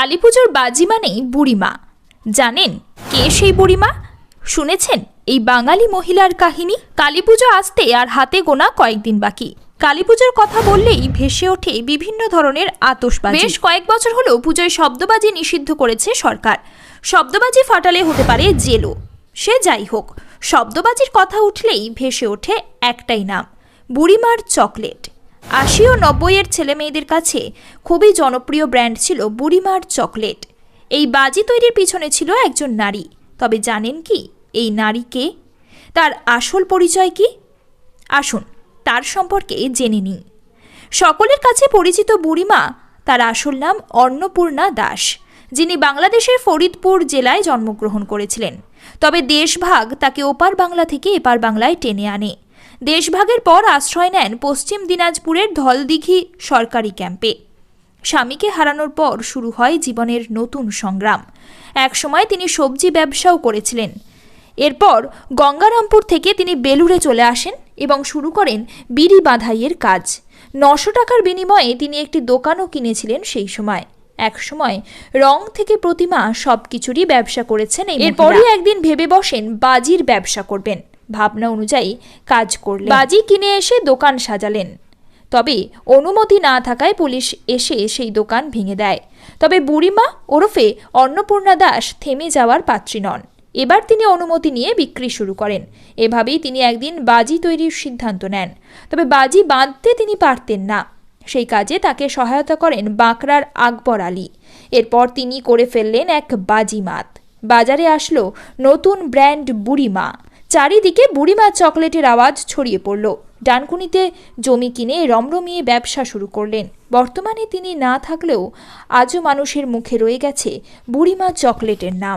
কালীপুজোর বাজি মানেই বুড়িমা। জানেন কে সেই বুড়িমা? শুনেছেন? এই বাঙালি মহিলার কাহিনী? কালী পুজো আসতে আর হাতে গোনা কয়েকদিন বাকি। কালীপুজোর কথা বললেই ভেসে ওঠে বিভিন্ন ধরনের আতশবাজি। বেশ কয়েক বছর হলো পুজোয় শব্দবাজি নিষিদ্ধ করেছে সরকার। শব্দবাজি ফাটালে হতে পারে জেলও। সে যাই হোক, শব্দবাজির কথা উঠলেই ভেসে ওঠে একটাই নাম, বুড়িমার চকলেট। আশি ও নব্বইয়ের ছেলে মেয়েদের কাছে খুবই জনপ্রিয় ব্র্যান্ড ছিল বুড়িমার চকলেট। এই বাজি তৈরির পিছনে ছিল একজন নারী। তবে জানেন কি? এই নারীকে তার আসল পরিচয় কি? আসুন, তার সম্পর্কে জেনে নিই। সকলের কাছে পরিচিত বুড়িমা, তার আসল নাম অন্নপূর্ণা দাস, যিনি বাংলাদেশের ফরিদপুর জেলায় জন্মগ্রহণ করেছিলেন। তবে দেশভাগ তাকে ওপার বাংলা থেকে এপার বাংলায় টেনে আনে। দেশভাগের পর আশ্রয় নেন পশ্চিম দিনাজপুরের ধলদিঘি সরকারি ক্যাম্পে। স্বামীকে হারানোর পর শুরু হয় জীবনের নতুন সংগ্রাম। একসময় তিনি সবজি ব্যবসাও করেছিলেন। এরপর গঙ্গারামপুর থেকে তিনি বেলুড়ে চলে আসেন এবং শুরু করেন বিড়ি বাঁধাইয়ের কাজ। নশো টাকার বিনিময়ে তিনি একটি দোকানও কিনেছিলেন সেই সময়। এক সময় রং থেকে প্রতিমা সব কিছুরই ব্যবসা করেছেন এরপরই একদিন ভেবে বসেন বাজির ব্যবসা করবেন। ভাবনা অনুযায়ী কাজ করলেন। বাজি কিনে এসে দোকান সাজালেন। তবে অনুমতি না থাকায় পুলিশ এসে সেই দোকান ভেঙে দেয়। তবে বুড়িমা ওরফে অন্নপূর্ণা দাস থেমে যাওয়ার পাত্রী নন। এবার তিনি অনুমতি নিয়ে বিক্রি শুরু করেন। এভাবেই তিনি একদিন বাজি তৈরির সিদ্ধান্ত নেন। তবে বাজি বাঁধতে তিনি পারতেন না। সেই কাজে তাকে সহায়তা করেন বাঁকড়ার আকবর আলী। এরপর তিনি করে ফেললেন এক বাজি বাজিমাত বাজারে আসলো নতুন ব্র্যান্ড বুড়িমা। চারিদিকে বুড়িমা চকলেটের আওয়াজ ছড়িয়ে পড়ল। ডানকুনিতে জমি কিনে রমরমিয়ে ব্যবসা শুরু করলেন। বর্তমানে তিনি না থাকলেও আজও মানুষের মুখে রয়ে গেছে বুড়িমা চকলেটের নাম।